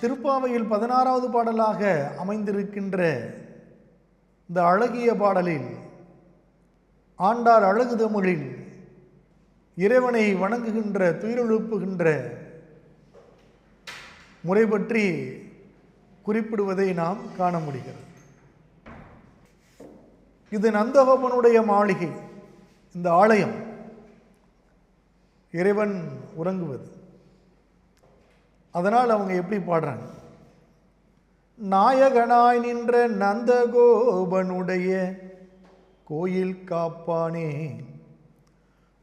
திருப்பாவையில் பதினாறாவது பாடலாக அமைந்திருக்கின்ற இந்த அழகிய பாடலில் ஆண்டார் அழகு தமிழில் இறைவனை வணங்குகின்ற துயிரெழுப்புகின்ற முறை பற்றி குறிப்பிடுவதை நாம் காண முடிகிறது. இது நந்தகோபனுடைய மாளிகை இந்த ஆலயம் இறைவன் உறங்குவது. அதனால் அவங்க எப்படி பாடுறாங்க? நாயகனாய் நின்ற நந்தகோபனுடைய கோயில் காப்பானே.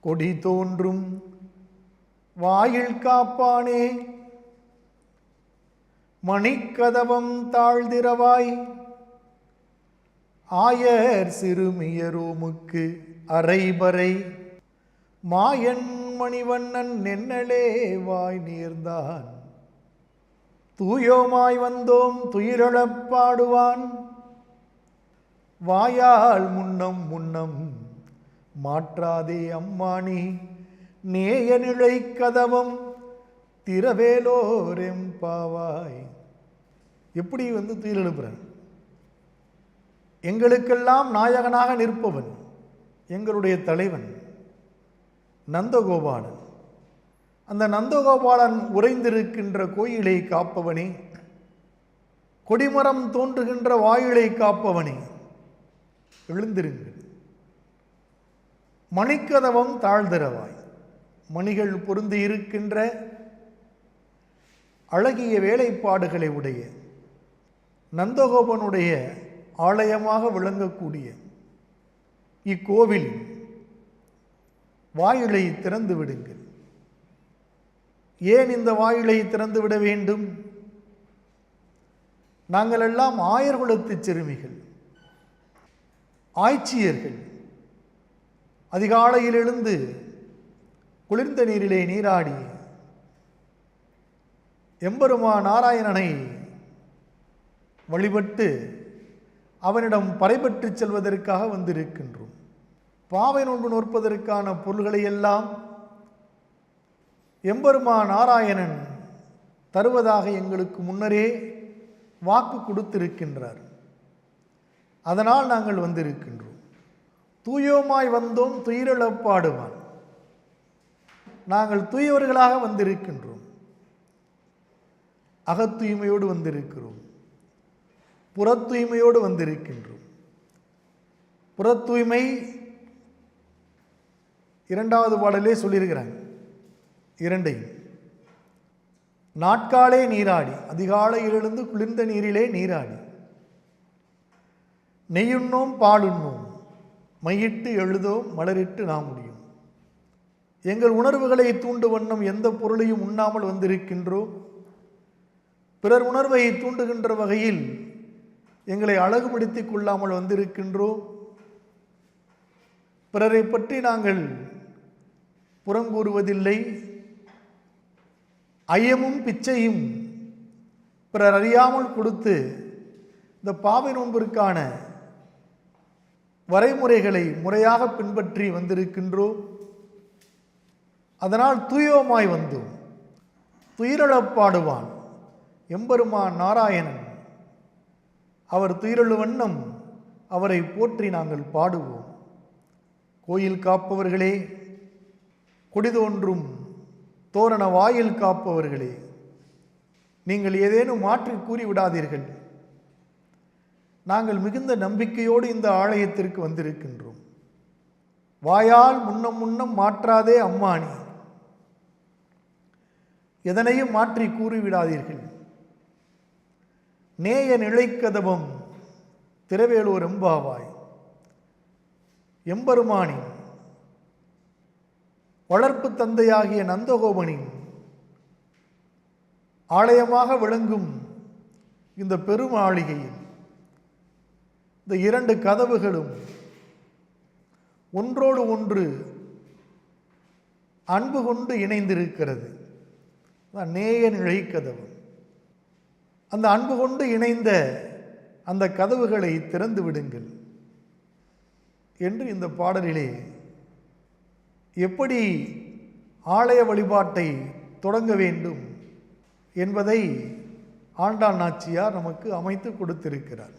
கொடி தோன்றும் வாயில் காப்பானே. மணிக்கதவம் தாழ்திரவாய் ஆயர் சிறுமியரோமுக்கு அரைபறை. மாயன் மணிவண்ணன் நென்னலே வாய் நேர்ந்தான். தூயோமாய் வந்தோம் துயிரழப் பாடுவான். வாயால் முன்னம் முன்னம் மாற்றாதே அம்மானி நேய நிலை கதவம் திரவேலோரெம்பாவாய் எப்படி வந்து துயில் எழுப்புறேன் எங்களுக்கெல்லாம் நாயகனாக நிற்பவன் எங்களுடைய தலைவன் நந்தகோபாலன். அந்த நந்தகோபாலன் உறைந்திருக்கின்ற கோயிலை காப்பவனே. கொடிமரம் தோன்றுகின்ற வாயிலை காப்பவனே. எழுந்திருங்கள். மணிக்கதவம் தாழ்திரவாய் மணிகள் பொருந்தி இருக்கின்ற அழகிய வேலைப்பாடுகளை உடைய நந்தகோபனுடைய ஆலயமாக விளங்கக்கூடிய இக்கோவில் வாயிலை திறந்து விடுங்கள். ஏன் இந்த வாயிலை திறந்து விட வேண்டும்? நாங்கள் எல்லாம் ஆயர்குலத்து சிறுமிகள் ஆய்ச்சியர்கள். அதிகாலையில் எழுந்து குளிர்ந்த நீரிலே நீராடி எம்பெருமா நாராயணனை வழிபட்டு அவனிடம் பறைபற்றுச் செல்வதற்காக வந்திருக்கின்றோம். பாவை நோன்பு நோற்பதற்கான பொருள்களை எல்லாம் எம்பெருமா நாராயணன் தருவதாக எங்களுக்கு முன்னரே வாக்கு கொடுத்திருக்கின்றார். அதனால் நாங்கள் வந்திருக்கின்றோம். தூயோமாய் வந்தோம் துயிரிழப்பாடுவான் நாங்கள் தூயவர்களாக வந்திருக்கின்றோம். அகத்தூய்மையோடு வந்திருக்கிறோம். புறத்தூய்மையோடு வந்திருக்கின்றோம். புறத்தூய்மை இரண்டாவது பாடலே சொல்லியிருக்கிறாங்க. இரண்டையும். நாட்காலே நீராடி அதிகாலையிலிருந்து குளிர்ந்த நீரிலே நீராடி. நெய்யுண்ணோம் பாலுண்ணோம் மையிட்டு எழுதோம் மலரிட்டு நாம் முடியும். எங்கள் உணர்வுகளை தூண்டு வண்ணம் எந்த பொருளையும் உண்ணாமல் வந்திருக்கின்றோம் பிறர் உணர்வை தூண்டுகின்ற வகையில் எங்களை அழகுபடுத்திக் கொள்ளாமல் வந்திருக்கின்றோம் பிறரை பற்றி நாங்கள் புறங்கூறுவதில்லை. ஐயமும் பிச்சையும் பிறர் அறியாமல் கொடுத்து இந்த பாவை நோன்பிற்கான வரைமுறைகளை முறையாக பின்பற்றி வந்திருக்கின்றோம் அதனால் தூயோமாய் வந்தோம் துயிரழப் பாடுவான் எம்பெருமான் நாராயணன். அவர் துயிரழு வண்ணம் அவரை போற்றி நாங்கள் பாடுவோம். கோயில் காப்பவர்களே கொடிதோன்றும் தோரண வாயில் காப்பவர்களே நீங்கள் ஏதேனும் மாற்றி கூறிவிடாதீர்கள். நாங்கள் மிகுந்த நம்பிக்கையோடு இந்த ஆலயத்திற்கு வந்திருக்கின்றோம். வாயால் முன்னம் முன்னம் மாற்றாதே அம்மானி. எதனையும் மாற்றி கூறிவிடாதீர்கள். நேய நிலைக்கதவம் திரவேலூர் எம்பாவாய். எம்பெருமானி வளர்ப்பு தந்தையாகிய நந்தகோபனின் ஆலயமாக விளங்கும் இந்த பெருமாளிகையில் இந்த இரண்டு கதவுகளும் ஒன்றோடு ஒன்று அன்பு கொண்டு இணைந்திருக்கிறது. நேய நிலை கதவு. அந்த அன்பு கொண்டு இணைந்த அந்த கதவுகளை திறந்து விடுங்கள் என்று இந்த பாடலிலே எப்படி ஆலய வழிபாட்டை தொடங்க வேண்டும் என்பதை ஆண்டாள் நாச்சியார் நமக்கு அமைத்து கொடுத்திருக்கிறார்.